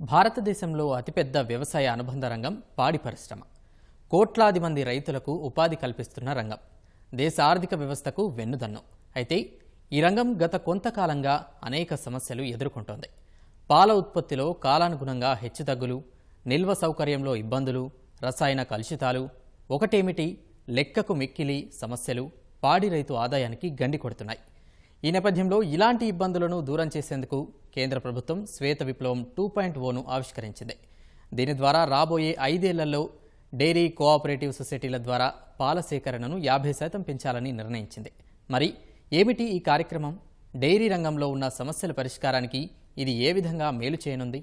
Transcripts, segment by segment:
భారతదేశంలో అతిపెద్ద వ్యవసాయ అనుబంధ రంగం పాడి పరిశ్రమ. కోట్లాది మంది రైతులకు ఉపాధి కల్పిస్తున్న రంగం. దేశ ఆర్థిక వ్యవస్థకు వెన్నుదన్ను. అయితే ఈ రంగం గత కొంతకాలంగా అనేక సమస్యలు ఎదుర్కొంటోంది. పాల ఉత్పత్తిలో కాలానుగుణంగా హెచ్చుతగ్గులు నిల్వ సౌకర్యంలో ఇబ్బందులు రసాయన కలుషితాలు ఒకటేమిటి? లెక్కకు మిక్కిలి సమస్యలు పాడి రైతు ఆదాయానికి గండి కొడుతున్నాయి. ఈ నేపథ్యంలో ఇలాంటి ఇబ్బందులను దూరం చేసేందుకు కేంద్ర ప్రభుత్వం శ్వేత విప్లవం టూ పాయింట్ ఓను ఆవిష్కరించింది. దీని ద్వారా రాబోయే ఐదేళ్ళలో డైరీ కోఆపరేటివ్ సొసైటీల ద్వారా పాల సేకరణను యాభై శాతం పెంచాలని నిర్ణయించింది. మరి ఏమిటి ఈ కార్యక్రమం? డైరీ రంగంలో ఉన్న సమస్యల పరిష్కారానికి ఇది ఏ విధంగా మేలు చేయనుంది?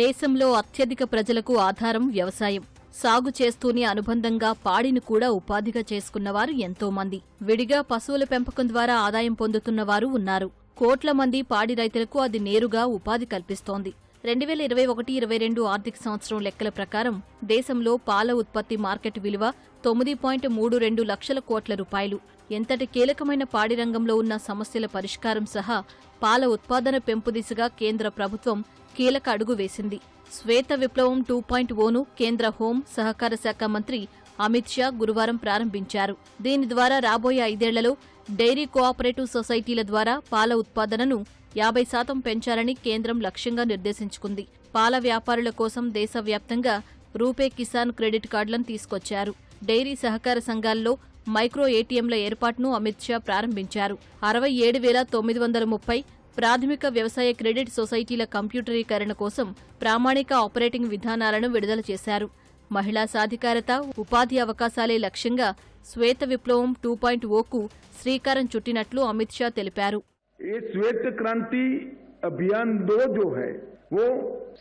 దేశంలో అత్యధిక ప్రజలకు ఆధారం వ్యవసాయం. సాగు చేస్తూనే అనుబంధంగా పాడిని కూడా ఉపాధిగా చేసుకున్నవారు ఎంతో మంది విడిగా పశువుల పెంపకం ద్వారా ఆదాయం పొందుతున్నవారు ఉన్నారు. కోట్ల మంది పాడి రైతులకు అది నేరుగా ఉపాధి కల్పిస్తోంది. రెండు వేల ఇరవై ఒకటి ఇరవై రెండు ఆర్థిక సంవత్సరం లెక్కల ప్రకారం దేశంలో పాల ఉత్పత్తి మార్కెట్ విలువ తొమ్మిది పాయింట్ మూడు రెండు లక్షల కోట్ల రూపాయలు. ఎంతటి కీలకమైన పాడి రంగంలో ఉన్న సమస్యల పరిష్కారం సహా పాల ఉత్పాదన పెంపు దిశగా కేంద్ర ప్రభుత్వం కీలక అడుగు వేసింది. శ్వేత విప్లవం టూ పాయింట్ ఓను కేంద్ర హోం సహకార శాఖ మంత్రి అమిత్ షా గురువారం ప్రారంభించారు. దీని ద్వారా రాబోయే ఐదేళ్ళలో డైరీ కోఆపరేటివ్ సొసైటీల ద్వారా పాల ఉత్పాదనను యాభై శాతం పెంచాలని కేంద్రం లక్ష్యంగా నిర్దేశించుకుంది. పాల వ్యాపారుల కోసం దేశవ్యాప్తంగా రూపే కిసాన్ క్రెడిట్ కార్డులను తీసుకొచ్చారు. డైరీ సహకార సంఘాల్లో మైక్రో ఏటీఎంల ఏర్పాటును అమిత్ షా ప్రారంభించారు. అరవై ఏడు వేల తొమ్మిది వందల ముప్పై ప్రాథమిక వ్యవసాయ క్రెడిట్ సొసైటీల కంప్యూటరీకరణ కోసం ప్రామాణిక ఆపరేటింగ్ విధానాలను విడుదల చేశారు మహిళా సాధికారత ఉపాధి అవకాశాలే లక్ష్యంగా శ్వేత విప్లవం టూ పాయింట్ ఓకు శ్రీకారం చుట్టినట్లు అమిత్ షా తెలిపారు ये श्वेत क्रांति अभियान दो जो है वो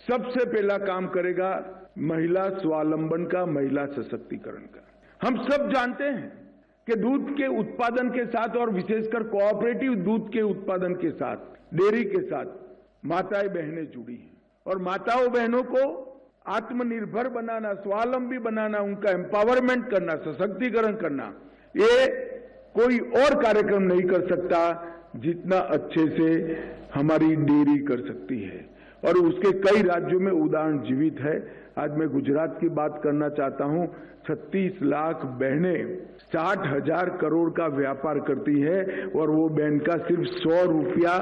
सबसे पहला काम करेगा महिला स्वावलंबन का महिला सशक्तिकरण का हम सब जानते हैं कि दूध के उत्पादन के साथ और विशेषकर कोऑपरेटिव दूध के उत्पादन के साथ, डेयरी के साथ माताएँ बहनें जुड़ी हैं। और माताओं बहनों को आत्मनिर्भर बनाना, स्वावलंबी बनाना, उनका एम्पावरमेंट करना, सशक्तिकरण करना, ये कोई और कार्यक्रम नहीं कर सकता जितना अच्छे से हमारी डेयरी कर सकती है। और उसके कई राज्यों में उदाहरण जीवित है आज मैं गुजरात की बात करना चाहता हूं 36 लाख बहनें साठ हजार करोड़ का व्यापार करती है और वो बहन का सिर्फ सौ रुपया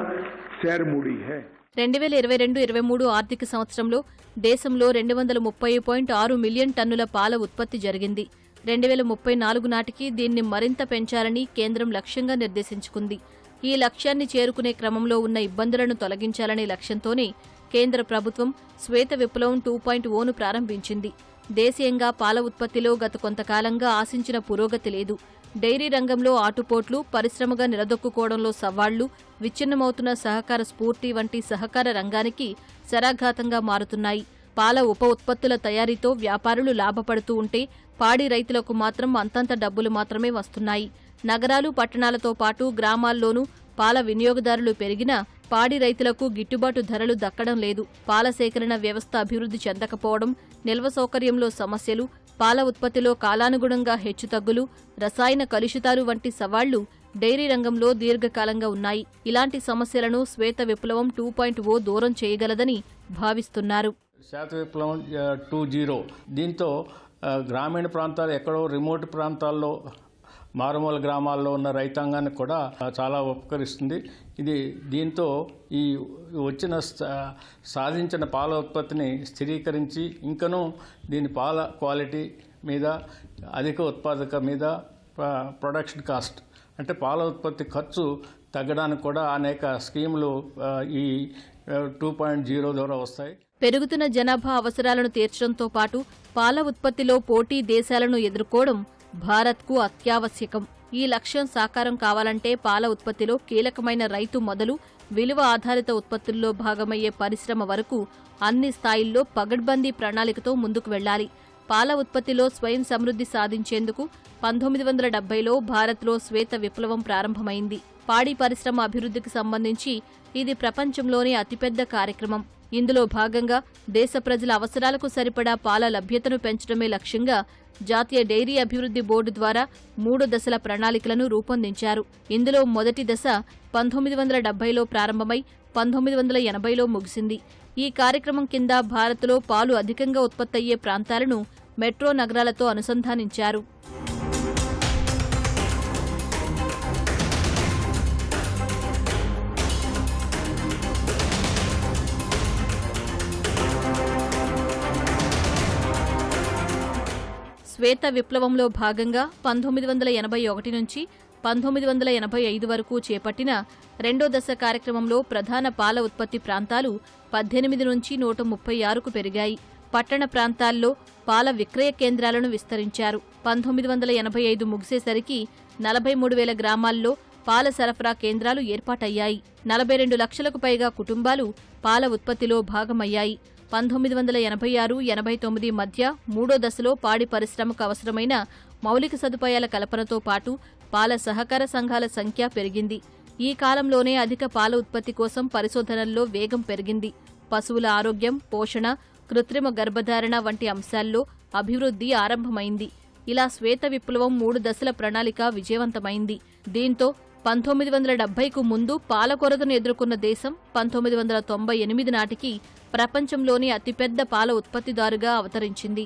शेयर मूडी है రెండు వేల ఇరవై రెండు ఇరవై మూడు ఆర్థిక సంవత్సరంలో దేశంలో రెండు వందల ముప్పై పాయింట్ ఆరు మిలియన్ టన్నుల పాల ఉత్పత్తి జరిగింది రెండు వేల ముప్పై నాలుగు నాటికి దీన్ని మరింత పెంచాలని కేంద్రం లక్ష్యంగా నిర్దేశించుకుంది ఈ లక్ష్యాన్ని చేరుకునే క్రమంలో ఉన్న ఇబ్బందులను తొలగించాలనే లక్ష్యంతోనే కేంద్ర ప్రభుత్వం శ్వేత విప్లవం టూ పాయింట్ ఓను ప్రారంభించింది. దేశీయంగా పాల ఉత్పత్తిలో గత కొంతకాలంగా ఆశించిన పురోగతి లేదు. డైరీ రంగంలో ఆటుపోట్లు పరిశ్రమగా నిలదొక్కుకోవడంలో సవాళ్ళు విచ్ఛిన్నమవుతున్న సహకార స్ఫూర్తి వంటి సహకార రంగానికి శరాఘాతంగా మారుతున్నాయి. పాల ఉప ఉత్పత్తుల తయారీతో వ్యాపారులు లాభపడుతూ ఉంటే పాడి రైతులకు మాత్రం అంతంత డబ్బులు మాత్రమే వస్తున్నాయి. నగరాలు పట్టణాలతో పాటు గ్రామాల్లోనూ పాల వినియోగదారులు పెరిగినా పాడి రైతులకు గిట్టుబాటు ధరలు దక్కడం లేదు. పాల సేకరణ వ్యవస్థ అభివృద్ధి చెందకపోవడం నిల్వ సౌకర్యంలో సమస్యలు పాల ఉత్పత్తిలో కాలానుగుణంగా హెచ్చుతగ్గులు రసాయన కలుషితాలు వంటి సవాళ్ళు డైరీ రంగంలో దీర్ఘకాలంగా ఉన్నాయి. ఇలాంటి సమస్యలను శ్వేత విప్లవం టూ పాయింట్ ఓ దూరం చేయగలదని భావిస్తున్నారు. శ్వేత విప్లవం టూ జీరో. దీంతో గ్రామీణ ప్రాంతాలు ఎక్కడో రిమోట్ ప్రాంతాల్లో మారుమూల గ్రామాల్లో ఉన్న రైతాంగానికి కూడా చాలా ఉపకరిస్తుంది. ఇది దీంతో ఈ వచ్చిన సా- సాధించిన పాల ఉత్పత్తిని స్థిరీకరించి ఇంకనూ దీని పాల క్వాలిటీ మీద అధిక ఉత్పాదక మీద ప్రొడక్షన్ కాస్ట్ అంటే పాల ఉత్పత్తి ఖర్చు తగ్గడానికి కూడా అనేక స్కీములు ఈ టూ పాయింట్ జీరో ద్వారా వస్తాయి. పెరుగుతున్న జనాభా అవసరాలను తీర్చడంతో పాటు పాల ఉత్పత్తిలో పోటీ దేశాలను ఎదుర్కోవడం భారత్కు అత్యావశ్యకం. ఈ లక్ష్యం సాకారం కావాలంటే పాల ఉత్పత్తిలో కీలకమైన రైతు మొదలు విలువ ఆధారిత ఉత్పత్తుల్లో భాగమయ్యే పరిశ్రమ వరకు అన్ని స్థాయిల్లో పగడ్బందీ ప్రణాళికతో ముందుకు వెళ్ళాలి పాల ఉత్పత్తిలో స్వయం సమృద్ధి సాధించేందుకు పంతొమ్మిది వందల డెబ్బైలో భారత్లో శ్వేత విప్లవం ప్రారంభమైంది. పాడి పరిశ్రమ అభివృద్ధికి సంబంధించి ఇది ప్రపంచంలోనే అతిపెద్ద కార్యక్రమం. ఇందులో భాగంగా దేశ ప్రజల అవసరాలకు సరిపడా పాల లభ్యతను పెంచడమే లక్ష్యంగా జాతీయ డైరీ అభివృద్ధి బోర్డు ద్వారా మూడు దశల ప్రణాళికలను రూపొందించారు. ఇందులో మొదటి దశ పంతొమ్మిది వందల డెబ్బైలో ప్రారంభమై పంతొమ్మిది వందల ఎనభైలో ముగిసింది. ఈ కార్యక్రమం కింద భారత్లో పాలు అధికంగా ఉత్పత్తయ్యే ప్రాంతాలను మెట్రో నగరాలతో అనుసంధానించారు. శ్వేత విప్లవంలో భాగంగా పంతొమ్మిది వందల ఎనభై ఒకటి నుంచి పంతొమ్మిది వందల ఎనభై ఐదు వరకు చేపట్టిన రెండో దశ కార్యక్రమంలో ప్రధాన పాల ఉత్పత్తి ప్రాంతాలు పద్దెనిమిది నుంచి నూట ముప్పై ఆరుకు పెరిగాయి. పట్టణ ప్రాంతాల్లో పాల విక్రయ కేంద్రాలను విస్తరించారు. పంతొమ్మిది వందల ఎనభై ఐదు ముగిసేసరికి నలభై మూడు వేల గ్రామాల్లో పాల సరఫరా కేంద్రాలు ఏర్పాటయ్యాయి. నలభై రెండు లక్షలకు పైగా కుటుంబాలు పాల ఉత్పత్తిలో భాగమయ్యాయి. పంతొమ్మిది వందల ఎనభై ఆరు ఎనభై తొమ్మిది మధ్య మూడో దశలో పాడి పరిశ్రమకు అవసరమైన మౌలిక సదుపాయాల కల్పనతో పాటు పాల సహకార సంఘాల సంఖ్య పెరిగింది. ఈ కాలంలోనే అధిక పాల ఉత్పత్తి కోసం పరిశోధనల్లో వేగం పెరిగింది. పశువుల ఆరోగ్యం పోషణ కృత్రిమ గర్భధారణ వంటి అంశాల్లో అభివృద్ధి ఆరంభమైంది. ఇలా శ్వేత విప్లవం మూడు దశల ప్రణాళిక విజయవంతమైంది. దీంతో పంతొమ్మిది వందల డెబ్బైకు ముందు పాల కొరతను ఎదుర్కొన్న దేశం పంతొమ్మిది వందల తొంభై ఎనిమిది నాటికి ప్రపంచంలోని అతిపెద్ద పాల ఉత్పత్తిదారుగా అవతరించింది.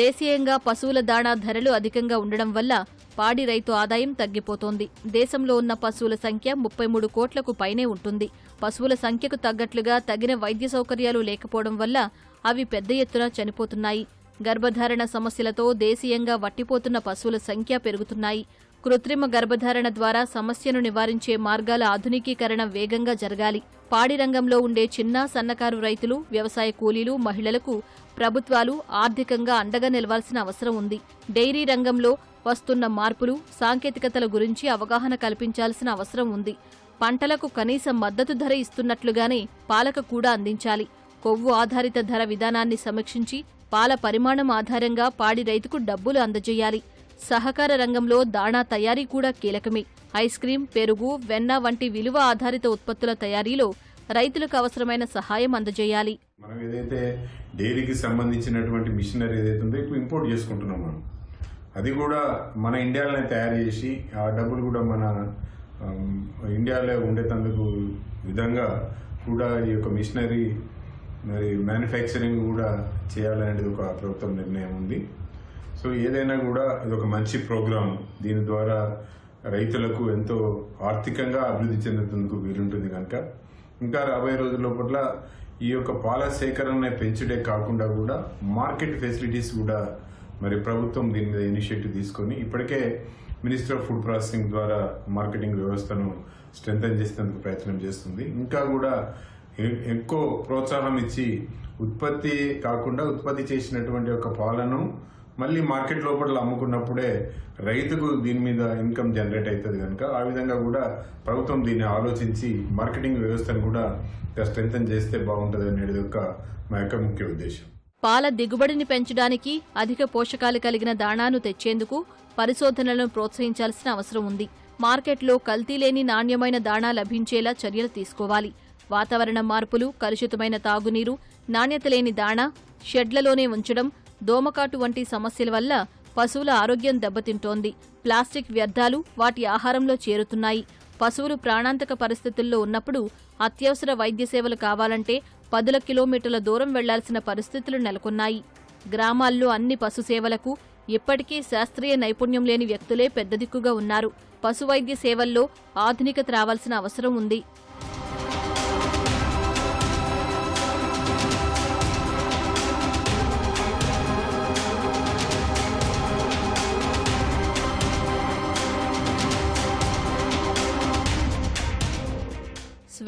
దేశీయంగా పశువుల దాణా ధరలు అధికంగా ఉండడం వల్ల పాడి రైతు ఆదాయం తగ్గిపోతోంది. దేశంలో ఉన్న పశువుల సంఖ్య ముప్పై మూడు కోట్లకు పైనే ఉంటుంది. పశువుల సంఖ్యకు తగ్గట్లుగా తగిన వైద్య సౌకర్యాలు లేకపోవడం వల్ల అవి పెద్ద ఎత్తున చనిపోతున్నాయి. గర్భధారణ సమస్యలతో దేశీయంగా వట్టిపోతున్న పశువుల సంఖ్య పెరుగుతున్నాయి. కృత్రిమ గర్భధారణ ద్వారా సమస్యను నివారించే మార్గాల ఆధునికీకరణ వేగంగా జరగాలి. పాడి రంగంలో ఉండే చిన్న సన్నకారు రైతులు వ్యవసాయ కూలీలు మహిళలకు ప్రభుత్వాలు ఆర్థికంగా అండగా నిలవాల్సిన అవసరం ఉంది. డైరీ రంగంలో వస్తున్న మార్పులు సాంకేతికతల గురించి అవగాహన కల్పించాల్సిన అవసరం ఉంది. పంటలకు కనీస మద్దతు ధర ఇస్తున్నట్లుగానే పాలకు కూడా అందించాలి. కొవ్వు ఆధారిత ధర విధానాన్ని సమీక్షించి పాల పరిమాణం ఆధారంగా పాడి రైతుకు డబ్బులు అందజేయాలి. సహకార రంగంలో దాణా తయారీ కూడా కీలకమే. ఐస్ క్రీం పెరుగు వెన్న వంటి విలువ ఆధారిత ఉత్పత్తుల తయారీలో రైతులకు అవసరమైన సహాయం అందజేయాలి. మనం ఏదైతే డైరీకి సంబంధించినటువంటి మిషనరీ ఏదైతే ఉందో ఇప్పుడు ఇంపోర్ట్ చేసుకుంటున్నాం మనం. అది కూడా మన ఇండియాలోనే తయారు చేసి ఆ డబ్బులు కూడా మన ఇండియాలో ఉండేటందుకు విధంగా కూడా ఈ యొక్క మిషనరీ మరి మ్యానుఫ్యాక్చరింగ్ కూడా చేయాలనేది ఒక ప్రభుత్వం నిర్ణయం ఉంది. సో ఏదైనా కూడా ఇది ఒక మంచి ప్రోగ్రాం దీని ద్వారా రైతులకు ఎంతో ఆర్థికంగా అభివృద్ధి చెందుతుందుకు వీలుంటుంది కనుక. ఇంకా రాబోయే రోజుల పట్ల ఈ యొక్క పాల సేకరణ పెంచుడే కాకుండా కూడా మార్కెట్ ఫెసిలిటీస్ కూడా మరి ప్రభుత్వం దీని మీద ఇనిషియేటివ్ తీసుకొని ఇప్పటికే మినిస్టర్ ఆఫ్ ఫుడ్ ప్రాసెసింగ్ ద్వారా మార్కెటింగ్ వ్యవస్థను స్ట్రెంథన్ చేసేందుకు ప్రయత్నం చేస్తుంది. ఇంకా కూడా ఎక్కువ ప్రోత్సాహం ఇచ్చి ఉత్పత్తి కాకుండా ఉత్పత్తి చేసినటువంటి ఒక పాలను మళ్ళీ మార్కెట్ లోపల అమ్ముకున్నప్పుడే రైతుకు దీని మీద ఇన్కమ్ జనరేట్ అవుతుంది కనుక ఆ విధంగా కూడా ప్రభుత్వం దీన్ని ఆలోచించి మార్కెటింగ్ వ్యవస్థను కూడా స్ట్రెంథన్ చేస్తే బాగుంటుంది అనేది ఒక మా యొక్క ముఖ్య ఉద్దేశం. పాల దిగుబడిని పెంచడానికి అధిక పోషకాలు కలిగిన దాణాను తెచ్చేందుకు పరిశోధనలను ప్రోత్సహించాల్సిన అవసరం ఉంది. మార్కెట్లో కల్తీ లేని నాణ్యమైన దాణా లభించేలా చర్యలు తీసుకోవాలి. వాతావరణ మార్పులు కలుషితమైన తాగునీరు నాణ్యత లేని దాణా షెడ్లలోనే ఉంచడం దోమకాటు వంటి సమస్యల వల్ల పశువుల ఆరోగ్యం దెబ్బతింటోంది. ప్లాస్టిక్ వ్యర్థాలు వాటి ఆహారంలో చేరుతున్నాయి. పశువులు ప్రాణాంతక పరిస్థితుల్లో ఉన్నప్పుడు అత్యవసర వైద్య సేవలు కావాలంటే పదుల కిలోమీటర్ల దూరం వెళ్ళాల్సిన పరిస్థితులు నెలకొన్నాయి. గ్రామాల్లో అన్ని పశు సేవలకు ఇప్పటికీ శాస్త్రీయ నైపుణ్యం లేని వ్యక్తులే పెద్ద దిక్కుగా ఉన్నారు. పశువైద్య సేవల్లో ఆధునికత రావాల్సిన అవసరం ఉంది.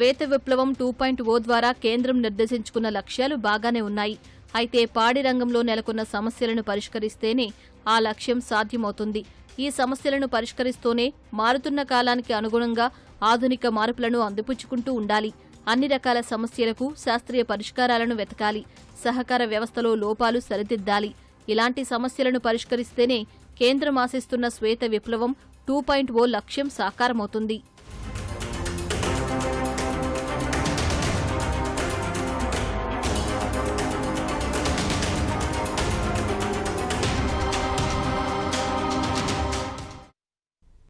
శ్వేత విప్లవం టూ పాయింట్ ఓ ద్వారా కేంద్రం నిర్దేశించుకున్న లక్ష్యాలు బాగానే ఉన్నాయి. అయితే పాడి రంగంలో నెలకొన్న సమస్యలను పరిష్కరిస్తేనే ఆ లక్ష్యం సాధ్యమవుతుంది. ఈ సమస్యలను పరిష్కరిస్తూనే మారుతున్న కాలానికి అనుగుణంగా ఆధునిక మార్పులను అందిపుచ్చుకుంటూ ఉండాలి. అన్ని రకాల సమస్యలకు శాస్త్రీయ పరిష్కారాలను వెతకాలి. సహకార వ్యవస్థలో లోపాలు సరిదిద్దాలి. ఇలాంటి సమస్యలను పరిష్కరిస్తేనే కేంద్రం ఆశిస్తున్న శ్వేత విప్లవం టూ పాయింట్ ఓ లక్ష్యం సాకారమవుతుంది.